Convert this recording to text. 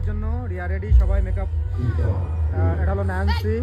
যাওয়ার জন্য রিয়া রেডি সবাই মেকআপ এটা হলো ন্যান্সি